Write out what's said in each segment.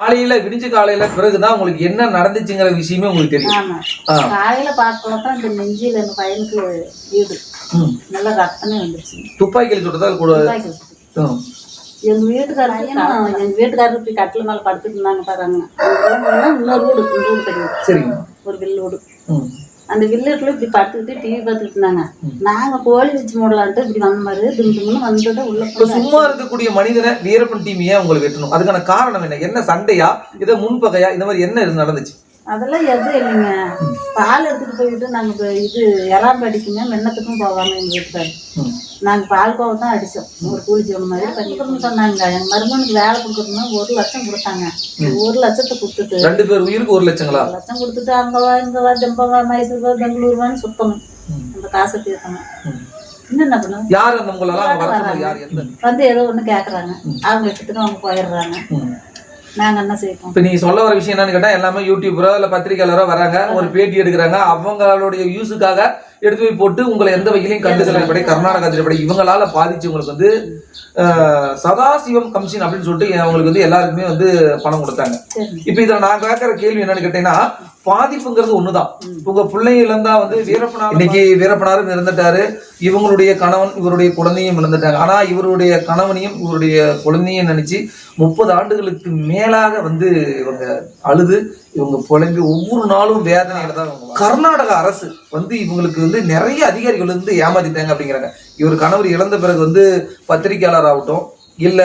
காலையில விடிஞ்ச காலையில பிறகுதான் உங்களுக்கு என்ன நடந்துச்சுங்கிற விஷயமே உங்களுக்கு தெரியும். காலையில பார்க்கல தான் இந்த நெஞ்சில எங்க பையனுக்கு வீடு. நல்லா ரத்தமே வந்துருச்சு. துப்பாக்கியில் சுட்டதா கூட. எங்க வீட்டுக்காரருக்கு எங்க வீட்டுக்காரர் இப்படி கட்டில மேல படுத்துட்டு இருந்தாங்க பாருங்க இன்னொரு வீடு இந்த வீடு. தெரியும் சரிங்க. ஒரு வில்லு வீடு. அந்த வில்லுக்குள்ள இப்படி படுத்துக்கிட்டு டிவி பார்த்துக்கிட்டு இருந்தாங்க. நாங்க கோழி வச்சு மூடலான்ட்டு இப்படி வந்த மாதிரி திம் திம்னு வந்ததை உள்ள இப்ப சும்மா இருக்கக்கூடிய மனிதனை வீரப்பன் டீம் ஏன் உங்களுக்கு வெட்டணும்? அதுக்கான காரணம் என்ன? என்ன சண்டையா? இதை முன்பகையா? இந்த மாதிரி என்ன இது நடந்துச்சு? அதெல்லாம் எதுவும் இல்லைங்க. பால் எடுத்துட்டு போயிட்டு நாங்க இது எறாம்பு அடிக்குங்க மென்னத்துக்கும் போவாங்க எங்க வீட்டுக்காரர் ம். நாங்க பால் கோவை தான் அடிச்சோம். ஒரு கூலி ஜோன் மாதிரி பண்ணிக்கணும்னு சொன்னாங்க. எங்க மருமகனுக்கு வேலை கொடுக்கணும்னா ஒரு லட்சம் கொடுத்தாங்க. ஒரு லட்சத்தை கொடுத்துட்டு ரெண்டு பேர் உயிருக்கு ஒரு லட்சங்களா? லட்சம் கொடுத்துட்டு அங்க வா இங்க வா ஜம்பவா மைசூர் வா பெங்களூர் வான்னு சுத்தணும். அந்த காசை தீர்க்கணும். ம். இன்னும் என்ன எந்த? வந்து ஏதோ ஒண்ணு கேக்குறாங்க. அவங்க இஷ்டத்துக்கு அவங்க போயிடுறாங்க. நாங்க என்ன செய்வோம்? இப்ப நீங்க சொல்ல வர விஷயம் என்னன்னு கேட்டா எல்லாமே யூடியூபரோ இல்ல பத்திரிகையாளரோ வராங்க ஒரு பேட்டி எடுக்கிறாங்க. அவங்களுடைய யூஸுக்காக எடுத்து போய் போட்டு உங்களை எந்த வகையிலையும் கண்டுதல் கர்நாடகா திரைப்படை இவங்களால பாதிச்சவங்களுக்கு வந்து சதாசிவம் கமிஷன் அப்படின்னு சொல்லிட்டு அவங்களுக்கு வந்து எல்லாருக்குமே வந்து பணம் கொடுத்தாங்க. இப்ப இதுல நான் கேட்கிற கேள்வி என்னன்னு கேட்டீங்கன்னா பாதிப்புங்கிறது ஒண்ணுதான். உங்க பிள்ளைங்க இழந்தா வந்து வீரப்பனார் இன்னைக்கு வீரப்பனாரும் இறந்துட்டாரு. இவங்களுடைய கணவன் இவருடைய குழந்தையும் இழந்துட்டாங்க. ஆனா இவருடைய கணவனையும் இவருடைய குழந்தையும் நினைச்சு முப்பது ஆண்டுகளுக்கு மேலாக வந்து இவங்க அழுது இவங்க புலம்பி ஒவ்வொரு நாளும் வேதனையில தான் கர்நாடக அரசு வந்து இவங்களுக்கு வந்து நிறைய அதிகாரிகள் வந்து ஏமாத்திட்டாங்க அப்படிங்கிறாங்க. இவர் கணவர் இழந்த பிறகு வந்து பத்திரிகையாளர் ஆகட்டும் இல்ல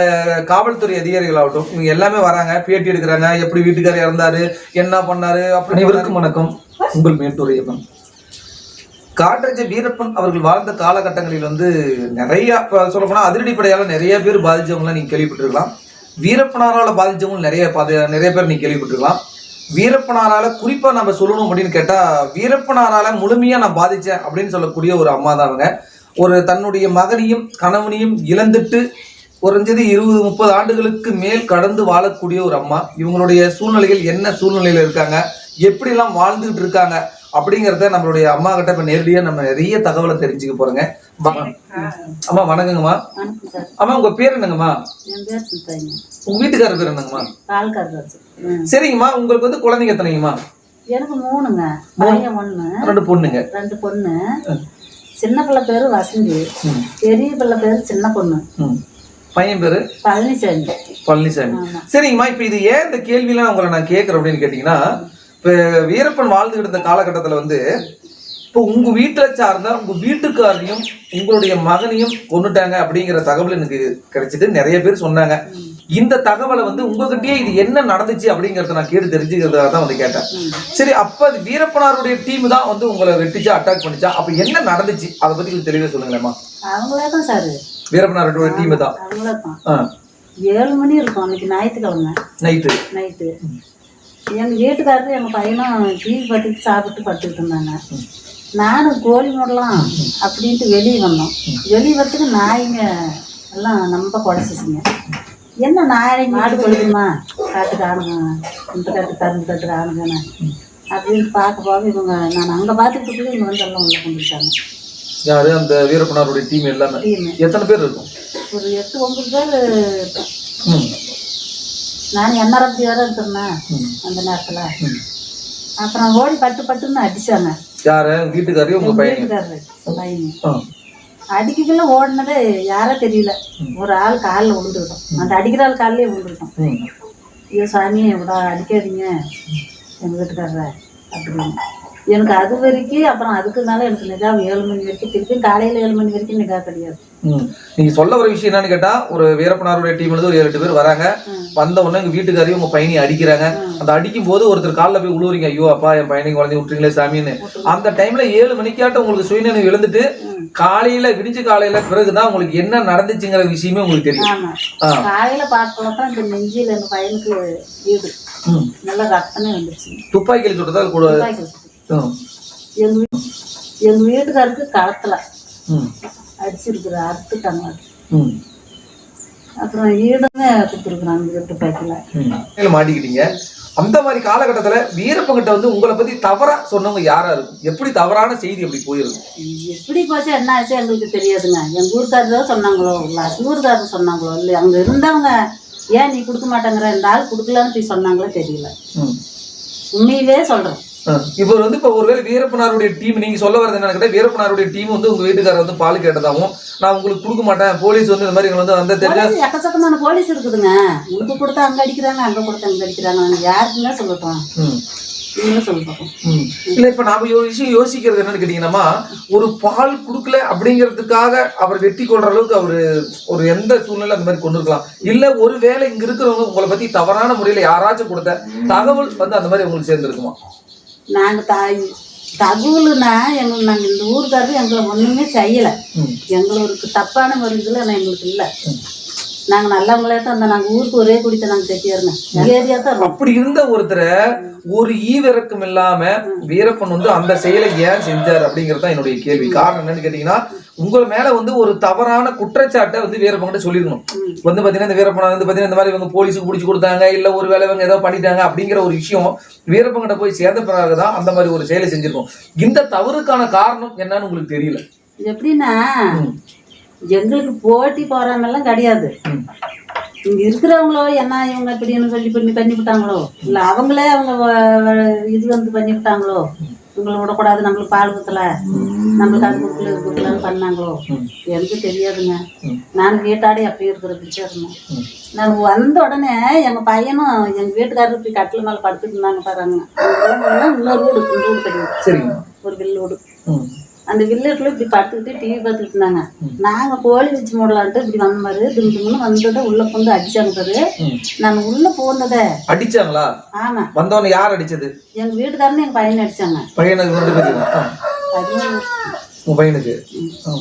காவல்துறை அதிகாரிகள் ஆகட்டும் இவங்க எல்லாமே வராங்க. பேட்டி எடுக்கிறாங்க. எப்படி வீட்டுக்காரர் இறந்தாரு? என்ன பண்ணாரு? அப்படி இவருக்கும் வணக்கம். உங்கள் மேட்டுரையப்பன் காட்டரஜ வீரப்பன் அவர்கள் வாழ்ந்த காலகட்டங்களில் வந்து நிறைய சொல்ல போனா அதிரடிப்படையால நிறைய பேர் பாதிச்சவங்களாம் நீங்க கேள்விப்பட்டிருக்கலாம். வீரப்பனாரால பாதிச்சவங்க நிறைய பாதி நிறைய பேர் நீங்க கேள்விப்பட்டிருக்கலாம். வீரப்பனாரால குறிப்பா நம்ம சொல்லணும் அப்படின்னு கேட்டா வீரப்பனாரால முழுமையா நான் பாதிச்சேன் அப்படின்னு சொல்லக்கூடிய ஒரு அம்மா தான் அவங்க. ஒரு தன்னுடைய மகனையும் கணவனையும் இழந்துட்டு குறைஞ்சது இருபது முப்பது ஆண்டுகளுக்கு மேல் கடந்து வாழக்கூடிய ஒரு அம்மா. இவங்களுடைய சூழ்நிலைகள் என்ன சூழ்நிலையில இருக்காங்க? எப்படிலாம் வாழ்ந்துகிட்டு இருக்காங்க? அப்படிங்கிறத நம்மளுடைய அம்மா கிட்ட இப்ப நேரடியா நம்ம நிறைய தகவலை தெரிஞ்சுக்க போறோங்க. அம்மா வணக்கங்கம்மா. அம்மா உங்க பேர் என்னங்கம்மா? உங்க வீட்டுக்காரர் பேர் என்னங்கம்மா. சரிங்கம்மா உங்களுக்கு வந்து குழந்தைங்க எத்தனைங்கம்மா? எனக்கு மூணுங்க. பையன் ஒண்ணு. ரெண்டு பொண்ணுங்க. ரெண்டு பொண்ணு. சின்ன பிள்ளை பேரு வசந்தி. பெரிய பிள்ளை பேரு சின்ன பொண்ணு. பையன் பேரு? பழனிசாமி. பழனிசாமி. சரிங்கம்மா இப்ப இது ஏன் இந்த கேள்வியெல்லாம் உங்களை நான் கேட்கறேன் அப்படின்னு கேட்டீங்கன்னா இப்ப வீரப்பன் வாழ்ந்துகிட்டு இருந்த காலகட்டத்துல வந்து இப்போ உங்க வீட்டுல சார்ந்த உங்க வீட்டுக்காரையும் உங்களுடைய மகனையும் கொண்டுட்டாங்க அப்படிங்கிற தகவல் எனக்கு கிடைச்சது. நிறைய பேர் சொன்னாங்க. இந்த தகவலை வந்து உங்ககிட்டயே இது என்ன நடந்துச்சு அப்படிங்கறத நான் கேட்டு தெரிஞ்சுக்கிறதுக்காக தான் வந்து கேட்டேன். சரி அப்ப அது வீரப்பனாருடைய டீம் தான் வந்து உங்களை வெட்டிச்சா அட்டாக் பண்ணிச்சா? அப்ப என்ன நடந்துச்சு? அதை பத்தி கொஞ்சம் தெளிவா சொல்லுங்களேம்மா. அவங்களே சார் வீரப்பனாருடைய டீம் தான். ஏழு மணி இருக்கும் அன்னைக்கு ஞாயிற்றுக்கிழமை. நைட்டு. நைட்டு. எங்க வீட்டுக்காரரு எங்க பையனும் டிவி பார்த்துட்டு சாப்பிட்டு படுத்துக்கிட்டு இருந்தாங்க. நானும் கோழி மூடலாம் அப்படின்ட்டு வெளியே வந்தோம். வெளியே வரத்துக்கு நாய்ங்க எல்லாம் நம்ம குறைச்சிச்சுங்க. என்ன நாய் மாடு கொழுதுமா காட்டுக்கு ஆணுங்க இந்த காட்டு கரும்பு காட்டுக்கு ஆணுங்கன்னு அப்படின்னு பார்க்க போக இவங்க நான் அங்கே பார்த்துக்கிட்டு இங்கே வந்து எல்லாம் உள்ள கொண்டுட்டாங்க. யாரு? அந்த வீரப்பனாருடைய டீம் எல்லாமே. டீமு எத்தனை பேர் இருக்கும்? ஒரு எட்டு ஒன்பது பேர் நான் என்ஆர்எஃப்டி வேற இருக்கிறேன் ம், அந்த நேரத்தில். அப்புறம் ஓடி பட்டு பட்டுன்னு அடிச்சாங்க. யாரு? வீட்டுக்காரையும் உங்க பையன்? பையன். அடிக்கக்குள்ள ஓடினதே யாரோ தெரியல. ஒரு ஆள் காலில் விழுந்துக்கிட்டோம் அந்த அடிக்கிற ஆள் காலிலே விழுந்துக்கிட்டோம் ஐயோ சாமி விடா அடிக்காதீங்க. எங்கள் வீட்டுக்காரர அப்படின்னு. எனக்கு அது வரைக்கும் அப்புறம் அதுக்கு மேலே எனக்கு நிகா ஏழு மணி வரைக்கும் திருப்பியும் காலையில் ஏழு மணி வரைக்கும் நிகா கிடையாது நீங்க சொல்ல வர விஷயம் என்னன்னு கேட்டா ஒரு வீரப்பனாருடைய டீம்ல இருந்து ஒரு ஏழு எட்டு பேர் வராங்க. வந்த உடனே எங்க வீட்டுக்காரையும் உங்க பையனை அடிக்கிறாங்க. அந்த அடிக்கும் போது ஒருத்தர் காலில் போய் உழுவுறீங்க ஐயோ அப்பா என் பையனை குழந்தை விட்டுறீங்களே சாமின்னு அந்த டைம்ல ஏழு மணிக்காட்டும் உங்களுக்கு சுயநினைவு எழுந்துட்டு. காலையில விடிஞ்ச காலையில பிறகுதான் உங்களுக்கு என்ன நடந்துச்சுங்கிற விஷயமே உங்களுக்கு தெரியும். காலையில் பார்க்கல தான் இந்த நெஞ்சில் எங்கள் பையனுக்கு வீடு ம். நல்லா ரத்தமே வந்துருச்சு துப்பாக்கியில் சுட்டதா கூட. எங்க எங்க வீட்டுக்காருக்கு களத்துல. அடிச்சிருக்குற அறுத்துட்டாங்க. அப்புறம் ஈடுமே கொடுத்துருக்குறாங்க ம். நீங்க மாட்டிக்கிட்டீங்க அந்த மாதிரி காலகட்டத்துல வீரப்பங்கிட்ட வந்து உங்களை பத்தி தவறா சொன்னவங்க யாரா இருக்கும் எப்படி தவறான செய்தி அப்படி போயிருக்கும் எப்படி போச்சு என்ன ஆச்சு எங்களுக்கு தெரியாதுங்க எங்க ஊருக்காரர் தான் சொன்னாங்களோ இல்லை ஊருக்காரர் சொன்னாங்களோ இல்லை அங்க இருந்தவங்க ஏன் நீ கொடுக்க மாட்டேங்கிற இந்த ஆள் கொடுக்கலன்னு போய் சொன்னாங்களோ தெரியல. உண்மையிலே சொல்றேன் ஆ. இவர் வந்து இப்போ ஒருவேளை வீரப்பனாருடைய டீம் நீங்க சொல்ல வரது என்ன கேட்டா வீரப்பனாருடைய டீம் வந்து உங்க வீட்டுக்காரர் வந்து பால் கேட்டதாகவும் நான் உங்களுக்கு கொடுக்க மாட்டேன் போலீஸ் வந்து இந்த மாதிரி எங்களை வந்து அந்த தெரிஞ்சா எக்கச்சக்கமான போலீஸ் இருக்குதுங்க. உனக்கு கொடுத்தா அங்க அடிக்கிறாங்க அங்க கொடுத்தா அங்க அடிக்கிறாங்க. யாருக்குமே சொல்லட்டும். இல்ல இப்ப நாம விஷயம் யோசிக்கிறது என்னன்னு கேட்டீங்கன்னா ஒரு பால் கொடுக்கல அப்படிங்கிறதுக்காக அவர் வெட்டி கொள்ற அளவுக்கு அவரு ஒரு எந்த சூழ்நிலை அந்த மாதிரி கொண்டு இருக்கலாம் இல்ல ஒருவேளை இங்க இருக்கிறவங்க உங்களை பத்தி தவறான முறையில யாராச்சும் கொடுத்த தகவல் வந்து அந்த மாதிரி உங்களுக்கு சேர்ந்துருக்குமா? நாங்க தாய் தகுலுனா எங்க நாங்க இந்த ஊருக்காரரு எங்களை ஒண்ணுமே செய்யல. எங்களுக்கு தப்பான மருந்துல எங்களுக்கு இல்ல. நாங்க நல்லவங்களே தான் இருந்தோம் நாங்க ஊருக்கு ஒரே குடித்த நாங்க தெட்டியாருங்க எங்க ஏரியா தான் அப்படி இருந்த ஒருத்தரை ஒரு ஈவிரக்கம் இல்லாம வீரப்பன் வந்து அந்த செயலை ஏன் செஞ்சார் அப்படிங்கிறது தான் என்னுடைய கேள்வி. காரணம் என்னன்னு கேட்டீங்கன்னா உங்க மேல வந்து ஒரு தவறான குற்றச்சாட்டை வந்து வீரப்பன் சொல்லிருக்கணும். ம். வந்து பாத்தீங்கன்னா இந்த வீரப்பனை வந்து பாத்தீங்கன்னா இந்த மாதிரி இவங்க போலீஸுக்கு பிடிச்சி கொடுத்தாங்க இல்ல ஒரு வேலை இவங்க ஏதோ பண்ணிட்டாங்க அப்படிங்கிற ஒரு விஷயம் வீரப்பங்கிட்ட போய் சேர்ந்த பிறகுதான் அந்த மாதிரி ஒரு செயலை செஞ்சிருக்கோம். இந்த தவறுக்கான காரணம் என்னன்னு உங்களுக்கு தெரியல. எப்படின்னா. எங்களுக்கு போட்டி போறாமெல்லாம் கிடையாது. இங்க இருக்கிறவங்களோ என்ன இவங்க இப்படின்னு சொல்லி பண்ணி பண்ணி விட்டாங்களோ இல்ல அவங்களே அவங்க இது வந்து பண்ணி விட்டாங்களோ இவங்களை விடக்கூடாது நம்மளுக்கு பால் ஊத்தல நம்மளுக்கு அது கொடுக்கல இது கொடுக்கலன்னு பண்ணாங்களோ. எனக்கு தெரியாதுங்க. நான் வீட்டாடி அப்படி இருக்கிறதுக்கு இருந்தேன் ம். நான் வந்த உடனே எங்க பையனும் எங்க வீட்டுக்காரரு போய் கட்டில் மேல படுத்துட்டு இருந்தாங்க பாருங்க இன்னொரு வீடு இந்த வீடு கிடையாது ஒரு வில்லு வீடு. அந்த வில்லேட்டில் இப்படி படுத்துக்கிட்டு டிவி பார்த்துக்கிட்டு இருந்தாங்க. நாங்க கோழி வச்சு மூடலான்ட்டு இப்படி வந்த மாதிரி திம் திம்னு வந்ததை உள்ள கொண்டு அடிச்சாங்க பாரு. நான் உள்ள போனதே. அடிச்சாங்களா? ஆமா. வந்தவன யார் அடிச்சது? எங்க வீட்டுக்காரனு எங்க பையனை அடிச்சாங்க. பையனுக்கு ரெண்டு பேருங்க ஆ. அது உங்க பையனுக்கு?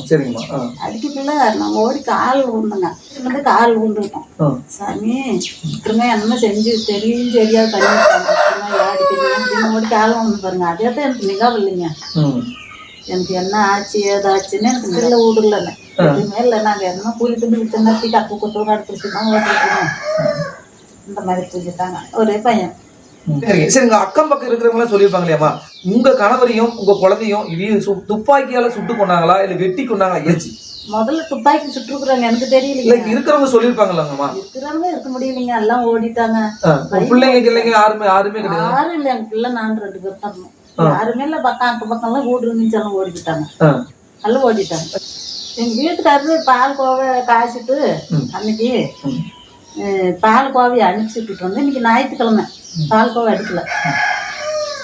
சரிங்கம்மா ஆ அடிக்கக்குள்ள நான் ஓடி கால் விழுந்தேங்க வந்து கால் விழுந்துட்டோம் ஆ. சாமி திரும்ப என்னமோ செஞ்சு தெரியும் தெரியாது பண்ணிட்டாங்க. திரும்ப அடிக்கிறீங்க அப்படின்னு ஓடி கால் விழுந்து பாருங்க. அதே தான் எனக்கு ம். எனக்கு என்ன ஆச்சு ஏதாச்சுன்னு எனக்கு நல்ல ஊடல எதுவுமே இல்லை நாங்கள் என்ன கூலி துண்டு விட்டு நட்டி கப்பு கொத்து கடுப்பிடிச்சு தான் இந்த மாதிரி செஞ்சுட்டாங்க. ஒரே பையன். சரிங்க. சரிங்க அக்கம் பக்கம் இருக்கிறவங்க எல்லாம் சொல்லியிருப்பாங்க இல்லையாம்மா உங்க கணவரையும் உங்க குழந்தையும் இது சு- துப்பாக்கியால சுட்டு கொண்டாங்களா இல்ல வெட்டி கொண்டாங்களா ஏச்சு முதல்ல துப்பாக்கி சுட்டுருக்குறாங்க எனக்கு இல்ல தெரியலைங்க இங்க இருக்கிறவங்க சொல்லியிருப்பாங்கல்லங்கம்மா இருக்கிறவங்க இருக்க முடியலைங்க எல்லாம் ஓடிட்டாங்க. பிள்ளைங்க கிள்ளைங்க யாருமே யாருமே கிடையாது. யாரும் இல்லை எங்க பிள்ளை நான் ரெண்டு பேர் தான். யாருமே இல்லை பக்கம் அக்கம் பக்கம்லாம் வீடு இருந்துச்சு எல்லாம் ஓடிக்கிட்டாங்க. எல்லாம் ஓடிட்டாங்க. எங்க வீட்டுக்காரரு பால் கோவை காய்ச்சிட்டு. அன்னைக்கு பால் கோவையை அனுப்பிச்சு விட்டுட்டு வந்து இன்னைக்கு ஞாயிற்றுக்கிழமை. பால் கோவை அடிக்கல.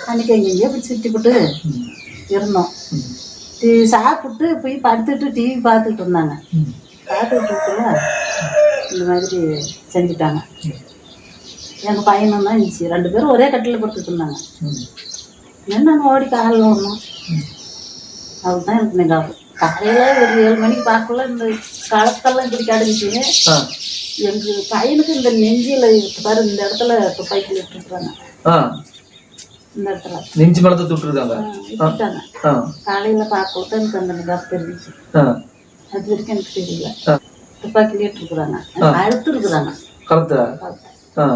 அன்னைக்கு எங்கெங்கேயோ போய் சுற்றிவிட்டு ம். இருந்தோம். டீ சாப்பிட்டு போய் படுத்துட்டு டிவி பார்த்துட்டு இருந்தாங்க. பார்த்துட்டு இருக்கல இந்த மாதிரி செஞ்சுட்டாங்க. எங்கள் பையனும் தான் இருந்துச்சு. ரெண்டு பேரும் ஒரே கட்டில் படுத்துட்டு இருந்தாங்க. ம். என்னன்னு ஓடி காலில் ஒன்றும் அதுதான் எனக்கு நிகழ்வு காலையில் ஒரு ஏழு மணிக்கு பார்க்கல இந்த களத்தெல்லாம் இப்படி கிடந்துச்சு ஆ, எங்கள் பையனுக்கு இந்த நெஞ்சில் பாரு இந்த இடத்துல துப்பாக்கியில் விட்டுருக்குறாங்க ஆ. இந்த இடத்துல. நெஞ்சு மேலத்தை சுட்டுருக்காங்க ஆ, விட்டுட்டாங்க காலையில் பார்க்கல தான் எனக்கு அந்த நிகழ்வு தெரிஞ்சிச்சு. ஆ. அது வரைக்கும் எனக்கு தெரியல. ஆ. துப்பாக்கிலே இருக்கிறாங்க அழுத்து இருக்கிறாங்க கருத்து ஆ.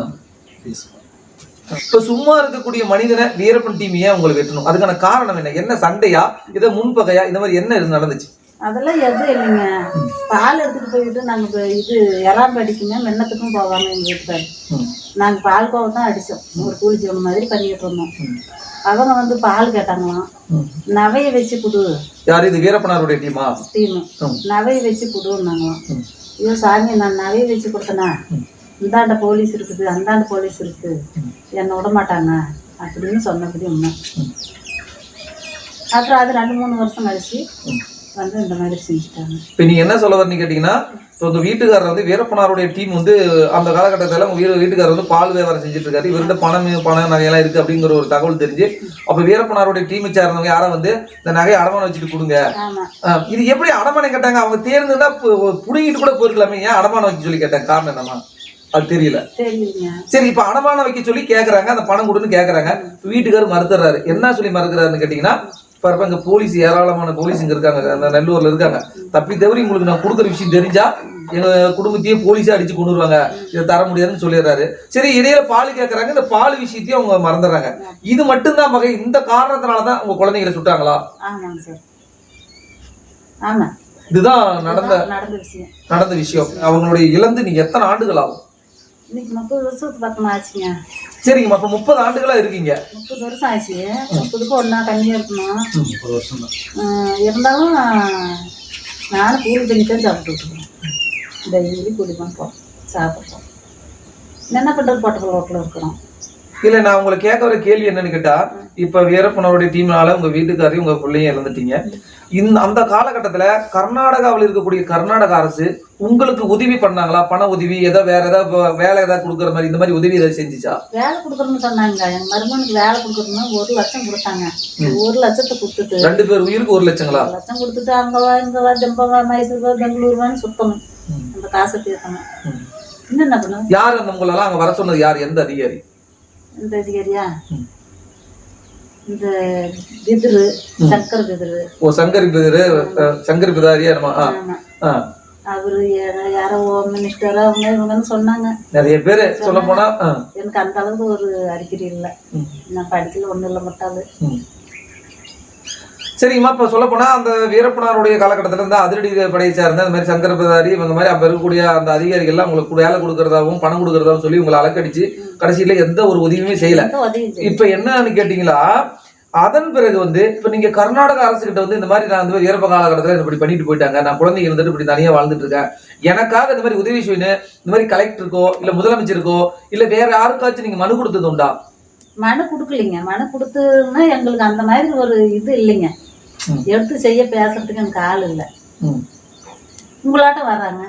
இப்ப சும்மா இருக்கக்கூடிய மனிதனை வீரப்பன் டீம் ஏன் உங்களை வெட்டணும்? அதுக்கான காரணம் என்ன? என்ன சண்டையா? இதை முன்பகையா? இந்த மாதிரி என்ன இது நடந்துச்சு? அதெல்லாம் எதுவும் இல்லைங்க. பால் எடுத்துட்டு போயிட்டு நாங்கள் இது எறாம்பு அடிக்குங்க மென்னத்துக்கும் போவாங்க எங்கள் வீட்டுக்காரு. ம். நாங்கள் பால் கோவை தான் அடித்தோம் ஒரு கூலி ஜோன் மாதிரி பண்ணிட்டு இருந்தோம். அவங்க வந்து பால் கேட்டாங்களாம். நவையை வச்சு கொடு. யார்? இது வீரப்பனாருடைய டீமா டீமு. நவையை வச்சு கொடுன்னாங்களாம். ஐயோ சாமி நான் நவையை வச்சு கொடுத்தேனா? இந்தாண்ட போலீஸ் இருக்குது அந்தாண்ட போலீஸ் இருக்குது என்னை விட மாட்டாங்க அப்படின்னு சொன்னபடி உண்மை. அப்புறம் அது ரெண்டு மூணு வருஷம் கழிச்சு வந்து இந்த மாதிரி செஞ்சுட்டாங்க. இப்ப நீங்க என்ன சொல்ல வரீங்க கேட்டீங்கன்னா இப்போ உங்க வீட்டுக்காரர் வந்து வீரப்பனாருடைய டீம் வந்து அந்த காலகட்டத்தில் உங்க வீர வீட்டுக்காரர் வந்து பால் வியாபாரம் செஞ்சுட்டு இருக்காரு இவர்கிட்ட பணம் பணம் நகையெல்லாம் இருக்கு அப்படிங்கிற ஒரு தகவல் தெரிஞ்சு அப்ப வீரப்பனாருடைய டீமை சேர்ந்தவங்க யாரை வந்து இந்த நகையை அடமானம் வச்சுட்டு கொடுங்க? இது எப்படி அடமானம் கேட்டாங்க? அவங்க தேர்ந்துதான் புடுங்கிட்டு கூட போயிருக்கலாமே. ஏன் அடமானம் வைக்க சொல்லி கேட்டாங்க? காரணம் என்னமா அது தெரியல. சரி இப்ப அடமானம் வைக்க சொல்லி கேக்குறாங்க அந்த பணம் கொடுன்னு கேக்குறாங்க. வீட்டுக்காரர் மறுத்துறாரு. என்ன சொல்லி மறுக்கிறாருன்னு கேட்டீங்கன்னா பாருப்ப இங்க போலீஸ் ஏராளமான போலீஸ் இங்க இருக்காங்க அந்த நல்லூர்ல இருக்காங்க. தப்பி தவிர உங்களுக்கு நான் கொடுக்குற விஷயம் தெரிஞ்சா எங்க குடும்பத்தையே போலீஸா அடிச்சு கொண்டு வருவாங்க. இதை தர முடியாதுன்னு சொல்லிடுறாரு. சரி இடையில பால் கேக்குறாங்க இந்த பால் விஷயத்தையும் அவங்க மறந்துடுறாங்க. இது மட்டும்தான் மகை இந்த காரணத்தினாலதான் உங்க குழந்தைகளை சுட்டாங்களா? இதுதான் நடந்த நடந்த விஷயம். நடந்த விஷயம். அவங்களுடைய இழந்து நீங்க எத்தனை ஆண்டுகள் ஆகும்? இன்னைக்கு முப்பது வருஷத்துக்கு பக்கம் ஆச்சுங்க. சரிங்கம்மா அப்ப முப்பது ஆண்டுகளா இருக்கீங்க. முப்பது வருஷம் ஆச்சு. முப்பதுக்கு ஒன்றா கம்மியாக இருக்கணும் முப்பது வருஷம் தான் இருந்தாலும் நானும் கூலி பண்ணி தான் சாப்பிட்டுட்டு இருக்கேன். டெய்லி கூலி பண்ணி போகிறோம் சாப்பிட்றோம் என்ன பண்ணுறது பொட்டக்கல் ரோட்டில் இருக்கிறோம். இல்ல நான் உங்களை கேட்க வர கேள்வி என்னன்னு கேட்டா இப்ப வீரப்பனவருடைய டீம்னால உங்க வீட்டுக்காரையும் உங்க பிள்ளையும் இழந்துட்டீங்க. இந்த அந்த காலகட்டத்துல கர்நாடகாவில் இருக்கக்கூடிய கர்நாடக அரசு உங்களுக்கு உதவி பண்ணாங்களா? பண உதவி ஏதோ வேற ஏதாவது வேலை ஏதாவது கொடுக்குற மாதிரி இந்த மாதிரி உதவி ஏதாவது செஞ்சுச்சா? வேலை கொடுக்குறோன்னு சொன்னாங்க. எங்கள் மருமனுக்கு வேலை கொடுக்குறோம்னா ஒரு லட்சம் கொடுத்தாங்க. ஒரு லட்சத்தை கொடுத்துட்டு. ரெண்டு பேர் உயிருக்கு ஒரு லட்சங்களா? லட்சம் கொடுத்துட்டு அங்கே வா இங்கே வா ஜம்பவா மைசூர் வா பெங்களூர் வான்னு சுத்தணும். அந்த காசை தீர்க்கணும் ம். இன்னும் என்ன பண்ணும் யார் அந்த உங்களெல்லாம் அங்க வர சொன்னது யார்? எந்த அதிகாரி? இந்த அதிகாரியா. இந்த பிதிரு சங்கர் பிதிரு ஓ சங்கரி பிதாரு சங்கரி பிதாரியா நம்ம. அவரு யாரோ ஹோம் மினிஸ்டர் அவங்க இவங்கன்னு சொன்னாங்க. நிறைய பேரு சொல்ல போனா எனக்கு அந்த அளவுக்கு ஒரு அறிகுறி இல்லை. நான் படிக்கல ஒன்றும் இல்லை மட்டாளு ம். சரிங்கம்மா இப்ப சொல்ல போனா அந்த வீரப்பனாருடைய காலகட்டத்துல இருந்து அதிரடி படையை சார்ந்த அந்த மாதிரி சங்கர பிரதாரி இந்த மாதிரி அப்ப இருக்கக்கூடிய அந்த அதிகாரிகள்லாம் உங்களுக்கு வேலை கொடுக்கறதாவும் பணம் கொடுக்கறதாவும் சொல்லி உங்களை அலக்கடிச்சு கடைசியில எந்த ஒரு உதவியுமே செய்யல. இப்ப என்னன்னு கேட்டீங்களா? அதன் பிறகு வந்து இப்ப நீங்க கர்நாடக அரசு கிட்ட வந்து இந்த மாதிரி நான் வந்து வீரப்ப காலகட்டத்துல இப்படி பண்ணிட்டு போயிட்டாங்க. நான் குழந்தைங்க இருந்துட்டு இப்படி தனியா வாழ்ந்துட்டு இருக்கேன். எனக்காக இந்த மாதிரி உதவி செய்யணும். இந்த மாதிரி கலெக்டருக்கோ இல்ல முதலமைச்சருக்கோ இல்ல வேற யாருக்காச்சும் நீங்க மனு கொடுத்தது உண்டா? மனு கொடுக்கலைங்க. மனு கொடுத்துன்னா எங்களுக்கு அந்த மாதிரி ஒரு இது இல்லைங்க. எடுத்து செய்ய பேசுறதுக்கு எனக்கு ஆள் இல்லை. ம். உங்களாட்டம் வர்றாங்க.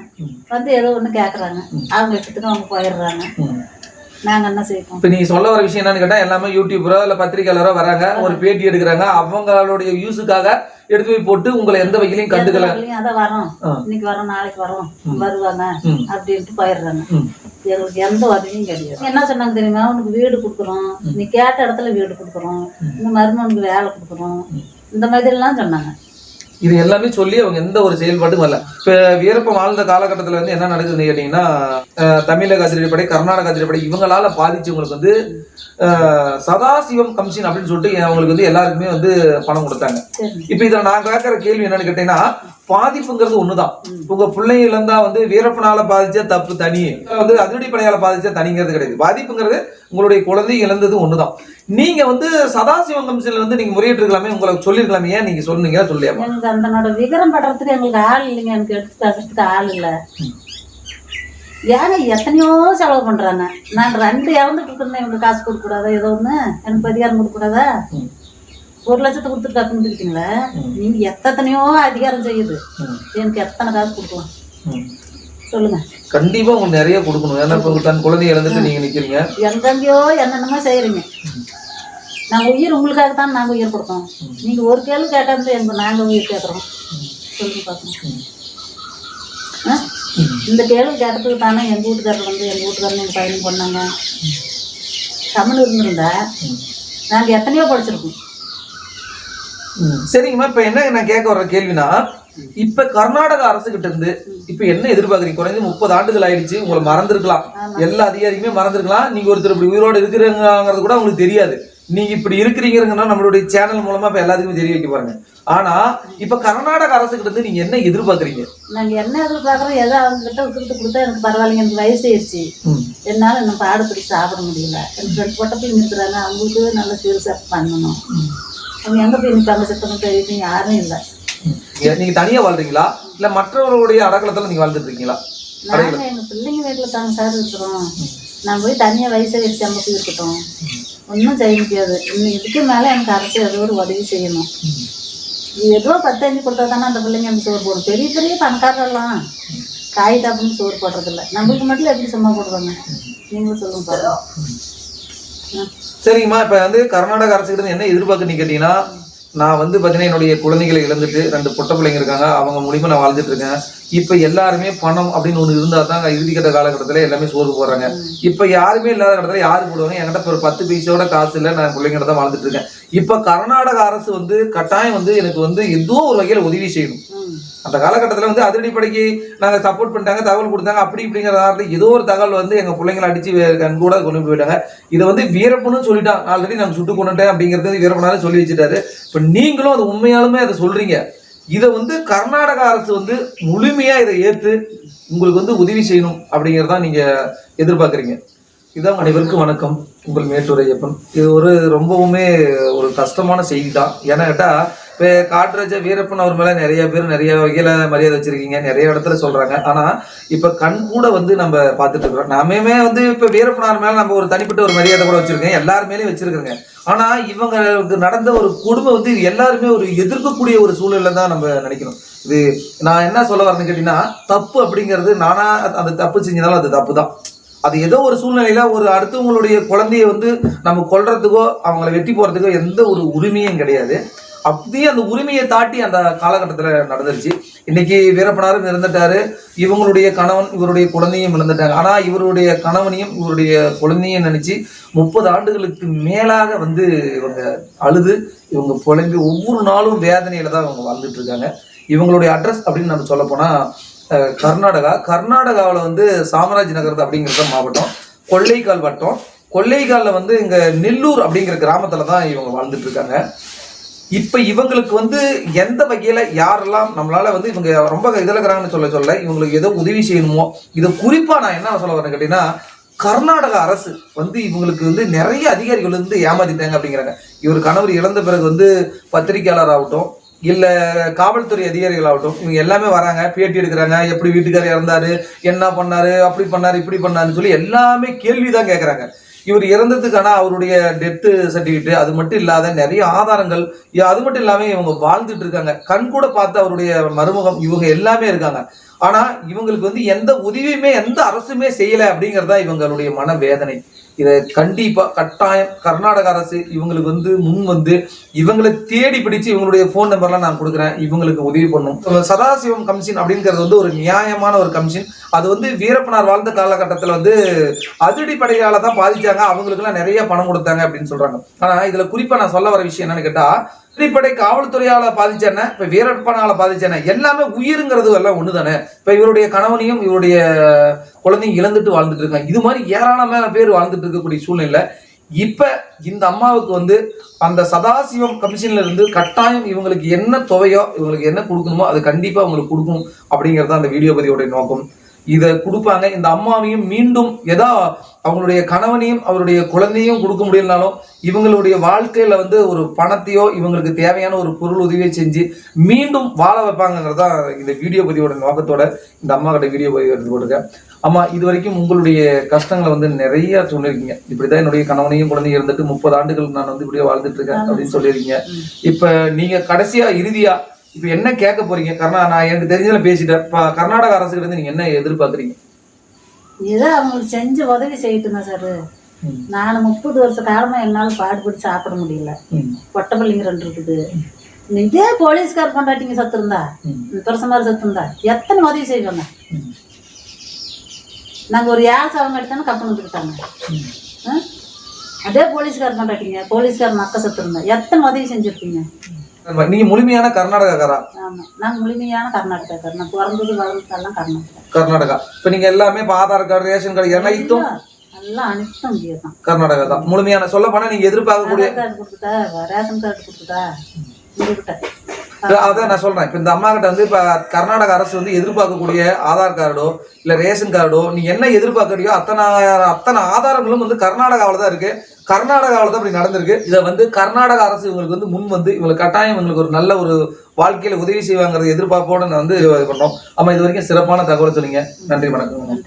வந்து ஏதோ ஒன்று கேட்குறாங்க அவங்க இஷ்டத்துக்கு அவங்க போயிடுறாங்க. ம். நாங்கள் என்ன செய்வோம் இப்ப நீங்க சொல்ல வர விஷயம் என்னன்னு கேட்டா எல்லாமே யூடியூபரோ இல்ல பத்திரிகையாளரோ வராங்க ஒரு பேட்டி எடுக்கிறாங்க. அவங்களுடைய யூஸுக்காக எடுத்து போய் போட்டு உங்களை எந்த வகையிலையும் கண்டுக்கல. அதான் வரோம். இன்னைக்கு வரோம் நாளைக்கு வரோம் வருவாங்க. அப்படின்ட்டு போயிடுறாங்க. எங்களுக்கு எந்த உதவியும் கிடையாது. என்ன சொன்னாங்க தெரியுமா? உனக்கு வீடு கொடுக்குறோம். நீ கேட்ட இடத்துல வீடு கொடுக்குறோம். இந்த மருமனுக்கு வேலை கொடுக்குறோம். இந்த மாதிரிலாம் சொன்னாங்க. இது எல்லாமே சொல்லி அவங்க எந்த ஒரு செயல்பாட்டும் வரல. இப்ப வீரப்ப வாழ்ந்த காலகட்டத்துல வந்து என்ன நடக்குதுன்னு கேட்டீங்கன்னா அஹ், தமிழக அதிரடிப்படை கர்நாடக அதிரடிப்படை இவங்களால பாதிச்சவங்களுக்கு வந்து சதாசிவம் கமிஷன் அப்படின்னு சொல்லிட்டு அவங்களுக்கு வந்து எல்லாருக்குமே வந்து பணம் கொடுத்தாங்க. இப்ப இதுல நான் கேட்கற கேள்வி என்னன்னு கேட்டீங்கன்னா பாதிப்புங்கிறது ஒண்ணுதான். உங்க பிள்ளைங்க இழந்தா வந்து வீரப்பனால பாதிச்சா தப்பு தனி. வந்து அதிரடிப்படையால பாதிச்சா தனிங்கிறது கிடையாது. பாதிப்புங்கிறது உங்களுடைய குழந்தை இழந்தது ஒண்ணுதான். நீங்க வந்து சதாசிவம் கமிஷன்ல வந்து நீங்க முறையிட்டு இருக்கலாமே உங்களுக்கு சொல்லிருக்கலாமே ஏன் நீங்க சொன்னீங்க சொல்லியாமா? எங்களுக்கு அந்தனோட விவரம் படுறதுக்கு எங்களுக்கு ஆள் இல்லைங்க. எனக்கு எடுத்து ஆள் இல்லை. ஏங்க எத்தனையோ செலவு பண்றாங்க. நான் ரெண்டு இறந்துட்டு இருக்கிறேன் இவங்க காசு கொடுக்க கூடாதா ஏதோ ஒண்ணு. எனக்கு அதிகாரம் கொடுக்க கூடாதா ம். ஒரு லட்சத்தை கொடுத்துட்டு கத்துக்கிட்டீங்களா நீங்க எத்தனையோ அதிகாரம் செய்யுது. எனக்கு எத்தனை காசு கொடுக்கலாம். சொல்லுங்க. கண்டிப்பா உங்களுக்கு நிறைய கொடுக்கணும். ஏன்னா இப்ப தன் குழந்தைய இழந்துட்டு நீங்க நிக்கிறீங்க. எங்கெங்கயோ என்னென்னமோ செய்யறீங்க நாங்க உயிர் உங்களுக்காக தான் நாங்க உயிர் கொடுத்தோம். நீங்க ஒரு கேள்வி கேட்காம எங்க நாங்க உயிர் கேட்கறோம். சொல்லுங்க பார்க்கணும் ஆ? இந்த கேள்வி கேட்டதுக்கு தானே எங்க வீட்டுக்காரர் வந்து எங்க வீட்டுக்காரர் எங்க பையனும் பண்ணாங்க. தமிழ் இருந்திருந்தா நாங்க எத்தனையோ படிச்சிருக்கோம். சரிங்கம்மா இப்ப என்ன நான் கேட்க வர்ற கேள்வினா இப்ப கர்நாடக அரசு கிட்ட இருந்து இப்ப என்ன எதிர்பார்க்கறீங்க? குறைஞ்சு முப்பது ஆண்டுகள் ஆயிடுச்சு உங்களை மறந்துருக்கலாம். எல்லா அதிகாரியுமே மறந்துருக்கலாம். நீங்க ஒருத்தர் இப்படி உயிரோடு இருக்கிறாங்கிறது கூட உங்களுக்கு தெரியாது. நீங்க இப்படி இருக்கிறீங்கன்னா நம்மளுடைய சேனல் மூலமா இப்ப எல்லாத்துக்குமே தெரிய வைக்க பாருங்க. ஆனா இப்ப கர்நாடக அரசு கிட்ட இருந்து நீங்க என்ன எதிர்பார்க்கறீங்க? நாங்க என்ன எதிர்பார்க்குறோம்? ஏதோ அவங்க கிட்ட விட்டுட்டு கொடுத்தா எனக்கு பரவாயில்லைங்க எனக்கு வயசு ஆயிடுச்சு. ம். என்னால இன்னும் பாடுபடி சாப்பிட முடியல. எனக்கு ரெண்டு பொட்டை பிள்ளைங்க இருக்கிறாங்க அவங்களுக்கு நல்ல சிகிச்சை பண்ணணும். அவங்க எங்க போய் நிற்பாங்க தெரியும் யாரும் இல்லை. நீங்க- தனியா வாழ்றீங்களா? இல்ல மற்றவர்களுடைய அடக்கலத்துல நீங்க வாழ்ந்துட்டு இருக்கீங்களா நாங்கள் எங்கள் பிள்ளைங்க வீட்டில் தாங்க சார் இருக்கிறோம். நான் போய் தனியாக வயசை வச்சு போய் இருக்கட்டும். ஒன்றும் செய்ய முடியாது. இன்னும் இதுக்கு மேலே எனக்கு அரசு ஏதோ ஒரு உதவி செய்யணும். ஏதோ பத்தஞ்சு கொடுத்தா தானே அந்த பிள்ளைங்க அந்த சோறு போடும் பெரிய பெரிய பணக்காரெல்லாம் காய் தாப்புன்னு சோறு போடுறதில்ல. நம்மளுக்கு மட்டும் எப்படி சும்மா போடுவாங்க? நீங்களும் சொல்லுங்க பாருங்க. சரிங்கம்மா இப்போ வந்து கர்நாடக அரசுக்கிட்ட என்ன எதிர்பார்க்குன்னு கேட்டிங்கன்னா நான் வந்து பார்த்தீங்கன்னா என்னுடைய குழந்தைகளை இழந்துட்டு ரெண்டு பொட்ட பிள்ளைங்க இருக்காங்க அவங்க மூலிமா நான் வாழ்ந்துட்டு இருக்கேன். இப்ப எல்லாருமே பணம் அப்படின்னு ஒண்ணு இருந்தா தான் இறுதிக்கட்ட காலகட்டத்துல எல்லாமே சோறு போடுறாங்க. இப்ப யாருமே இல்லாத இடத்துல யாரு போடுவாங்க? என்கிட்ட இப்ப ஒரு பத்து பைசோட காசு இல்லை நான் பிள்ளைங்கிட்ட தான் வாழ்ந்துட்டு இருக்கேன். இப்ப கர்நாடக அரசு வந்து கட்டாயம் வந்து எனக்கு வந்து ஏதோ ஒரு வகையில உதவி செய்யணும். அந்த காலகட்டத்தில் வந்து அதிரடிப்படைக்கு நாங்கள் சப்போர்ட் பண்ணிட்டாங்க தகவல் கொடுத்தாங்க அப்படி இப்படிங்கிறதால ஏதோ ஒரு தகவல் வந்து எங்கள் பிள்ளைங்களை அடிச்சு கண் கூட கொண்டு போயிட்டாங்க இதை வந்து வீரப்பனும் சொல்லிட்டான். ஆல்ரெடி நான் சுட்டு கொண்டுட்டேன் அப்படிங்கிறது வீரப்பனாலே சொல்லி வச்சுட்டாரு. இப்போ நீங்களும் அது உண்மையாலுமே அதை சொல்றீங்க. இதை வந்து கர்நாடக அரசு வந்து முழுமையாக இதை ஏற்று உங்களுக்கு வந்து உதவி செய்யணும் அப்படிங்கிறதான் நீங்கள் எதிர்பார்க்குறீங்க. இதான் அனைவருக்கும் வணக்கம். உங்கள் மேட்டூர் ஐயப்பன். இது ஒரு ரொம்பவுமே ஒரு கஷ்டமான செய்தி தான் ஏன்னா கேட்டால் இப்போ காட்ராஜா வீரப்பன் அவர் மேலே நிறைய பேர் நிறைய வகையில் மரியாதை வச்சுருக்கீங்க. நிறைய இடத்துல சொல்கிறாங்க ஆனால் இப்போ கண் கூட வந்து நம்ம பார்த்துட்டு இருக்கிறோம். நாமே வந்து இப்போ வீரப்பனார் மேலே நம்ம ஒரு தனிப்பட்ட ஒரு மரியாதை கூட வச்சுருக்கேன் எல்லார் வச்சுருக்குறேங்க ஆனால் இவங்களுக்கு நடந்த ஒரு குடும்பம் வந்து எல்லாருமே ஒரு எதிர்க்கக்கூடிய ஒரு சூழ்நிலை தான் நம்ம நினைக்கணும் இது நான் என்ன சொல்ல வரேன்னு கேட்டிங்கன்னா தப்பு அப்படிங்கிறது நானாக அந்த தப்பு செஞ்சதாலும் அது தப்பு தான் அது ஏதோ ஒரு சூழ்நிலையில ஒரு அடுத்தவங்களுடைய குழந்தைய வந்து நம்ம கொல்றதுக்கோ அவங்கள வெட்டி போறதுக்கோ எந்த ஒரு உரிமையும் கிடையாது. அப்படியே அந்த உரிமையை தாட்டி அந்த காலகட்டத்தில் நடந்துருச்சு. இன்னைக்கு வீரப்பனாரும் இறந்துட்டாரு. இவங்களுடைய கணவன் இவருடைய குழந்தையும் இழந்துட்டாங்க ஆனால் இவருடைய கணவனையும் இவருடைய குழந்தையும் நினைச்சு முப்பது ஆண்டுகளுக்கு மேலாக வந்து இவங்க அழுது இவங்க புலம்பி ஒவ்வொரு நாளும் வேதனையில தான் இவங்க வாழ்ந்துட்டு இருக்காங்க. இவங்களுடைய அட்ரஸ் அப்படின்னு நம்ம சொல்ல போனால் கர்நாடகா. கர்நாடகாவில் வந்து சாமராஜ் நகர் அப்படிங்கிறத மாவட்டம். கொள்ளைக்கால் வட்டம். கொள்ளைக்காலில் வந்து இங்கே நெல்லூர் அப்படிங்கிற கிராமத்தில் தான் இவங்க வாழ்ந்துட்டு இருக்காங்க. இப்போ இவங்களுக்கு வந்து எந்த வகையில் யாரெல்லாம் நம்மளால் வந்து இவங்க ரொம்ப இதில் இருக்கிறாங்கன்னு சொல்ல சொல்ல இவங்களுக்கு ஏதோ உதவி செய்யணுமோ? இதை குறிப்பாக நான் என்ன சொல்ல வரேன் கேட்டீங்கன்னா கர்நாடக அரசு வந்து இவங்களுக்கு வந்து நிறைய அதிகாரிகள் வந்து ஏமாத்திட்டாங்க அப்படிங்கிறாங்க. இவர் கணவர் இறந்த பிறகு வந்து பத்திரிகையாளர் ஆகட்டும் இல்லை காவல்துறை அதிகாரிகள் ஆகட்டும் இவங்க எல்லாமே வராங்க பேட்டி எடுக்கிறாங்க எப்படி வீட்டுக்காரர் இறந்தாரு என்ன பண்ணாரு அப்படி பண்ணாரு இப்படி பண்ணாருன்னு சொல்லி எல்லாமே கேள்வி தான் கேட்குறாங்க இவர் இறந்ததுக்கான அவருடைய டெத்து சர்டிஃபிகேட் அது மட்டும் இல்லாத நிறைய ஆதாரங்கள் அது மட்டும் இல்லாமல் இவங்க வாழ்ந்துட்டு இருக்காங்க. கண் கூட பார்த்து அவருடைய மருமகம் இவங்க எல்லாமே இருக்காங்க. ஆனால் இவங்களுக்கு வந்து எந்த உதவியுமே எந்த அரசுமே செய்யலை அப்படிங்கிறது தான் இவங்களுடைய மன வேதனை இதை கண்டிப்பாக கட்டாயம் கர்நாடக அரசு இவங்களுக்கு வந்து முன் வந்து இவங்களை தேடி பிடிச்சு இவங்களுடைய ஃபோன் நம்பர்லாம் நான் கொடுக்குறேன். இவங்களுக்கு உதவி பண்ணும் சதாசிவம் கமிஷன் அப்படிங்கிறது வந்து ஒரு நியாயமான ஒரு கமிஷன் அது வந்து வீரப்பனார் வாழ்ந்த காலகட்டத்தில் வந்து அதிரடிப்படையால் தான் பாதிச்சாங்க. அவங்களுக்குலாம் நிறைய பணம் கொடுத்தாங்க அப்படின்னு சொல்கிறாங்க ஆனால் இதில் குறிப்பாக நான் சொல்ல வர விஷயம் என்னன்னு கேட்டால் அதிரடிப்படை காவல்துறையால் பாதிச்சேன இப்போ வீரப்பனால் பாதிச்சேன எல்லாமே உயிருங்கிறது எல்லாம் ஒன்று தானே இப்போ இவருடைய கணவனையும் இவருடைய குழந்தையும் இழந்துட்டு வாழ்ந்துட்டு இருக்காங்க. இது மாதிரி ஏராளமான பேர் வாழ்ந்துட்டு இருக்கக்கூடிய சூழ்நிலை இப்ப இந்த அம்மாவுக்கு வந்து அந்த சதாசிவம் கமிஷன்ல இருந்து கட்டாயம் இவங்களுக்கு என்ன தொகையோ இவங்களுக்கு என்ன கொடுக்கணுமோ அது கண்டிப்பா அவங்களுக்கு கொடுக்கும் அப்படிங்கிறது தான் அந்த வீடியோ பதிவோட நோக்கம். இதை கொடுப்பாங்க. இந்த அம்மாவையும் மீண்டும் ஏதோ அவங்களுடைய கணவனையும் அவருடைய குழந்தையும் கொடுக்க முடியலனாலும் இவங்களுடைய வாழ்க்கையில வந்து ஒரு பணத்தையோ இவங்களுக்கு தேவையான ஒரு பொருள் உதவியை செஞ்சு மீண்டும் வாழ வைப்பாங்கிறது தான் இந்த வீடியோ பதிவோட நோக்கத்தோட இந்த அம்மா கிட்ட வீடியோ பதிவு எடுத்து போட்டிருக்கேன். அம்மா இது வரைக்கும் உங்களுடைய கஷ்டங்களை வந்து நிறைய சொல்லியிருக்கீங்க. இப்படிதான் என்னுடைய கணவனையும் குழந்தையும் இருந்துட்டு முப்பது ஆண்டுகள் நான் வந்து இப்படியே வாழ்ந்துட்டு இருக்கேன் அப்படின்னு சொல்லியிருக்கீங்க. இப்ப நீங்க கடைசியா இறுதியா இப்ப என்ன கேட்க போறீங்க? கர்நா நான் எனக்கு தெரிஞ்சதுல பேசிட்டேன். இப்ப கர்நாடக அரசு கிட்ட இருந்து நீங்க என்ன எதிர்பார்க்கறீங்க? ஏதோ அவங்களுக்கு செஞ்சு உதவி செய்யட்டுங்க சார் நான் முப்பது வருஷ காலமா என்னால பாடுபட்டு சாப்பிட முடியல. பொட்டை பிள்ளைங்க ரெண்டு இருக்குது. இதே போலீஸ்கார் கொண்டாட்டிங்க சத்து இருந்தா? துரசமாரி சத்து இருந்தா? எத்தனை உதவி செய்வாங்க? நாங்க ஒரு ஏழை சவங்க எடுத்தானே கப்பன் வந்துக்கிட்டாங்க? அதே போலீஸ்கார் கொண்டாட்டிங்க போலீஸ்கார் மக்க சத்து இருந்தா? எத்தனை உதவி செஞ்சிருப்பீங்க? நீங்க முழுமையான கர்நாடகாக்காரா ஆமா. நான் முழுமையான கர்நாடகாக்கார் நான் பிறந்தது வளர்ந்ததெல்லாம் கர்நாடகா. கர்நாடகா. இப்ப நீங்க எல்லாமே ஆதார் கார்டு ரேஷன் கார்டு அனைத்தும் எல்லாம் அனைத்தும் இங்கே தான். கர்நாடகா தான். முழுமையான சொல்ல போனா நீங்க எதிர்பார்க்கக்கூடிய கார்டு கொடுத்துட்டா ரேஷன் கார்டு கொடுத்துட்டா உங்ககிட்ட அதான் நான் சொல்றேன். இப்ப இந்த அம்மா கிட்ட வந்து இப்ப கர்நாடக அரசு வந்து எதிர்பார்க்கக்கூடிய ஆதார் கார்டோ இல்ல ரேஷன் கார்டோ நீ என்ன எதிர்பார்க்கறியோ அத்தனை அத்தனை ஆதாரங்களும் வந்து கர்நாடகாவில தான் இருக்கு. கர்நாடகாவில் தான் இப்படி நடந்திருக்கு. இதை வந்து கர்நாடக அரசு இவங்களுக்கு வந்து முன் வந்து இவங்களுக்கு கட்டாயம் இவங்களுக்கு ஒரு நல்ல ஒரு வாழ்க்கையில உதவி செய்வாங்கிறத எதிர்பார்ப்போட நான் வந்து இது பண்ணோம் ஆமா இது வரைக்கும் சிறப்பான தகவல் சொன்னீங்க. நன்றி வணக்கம்.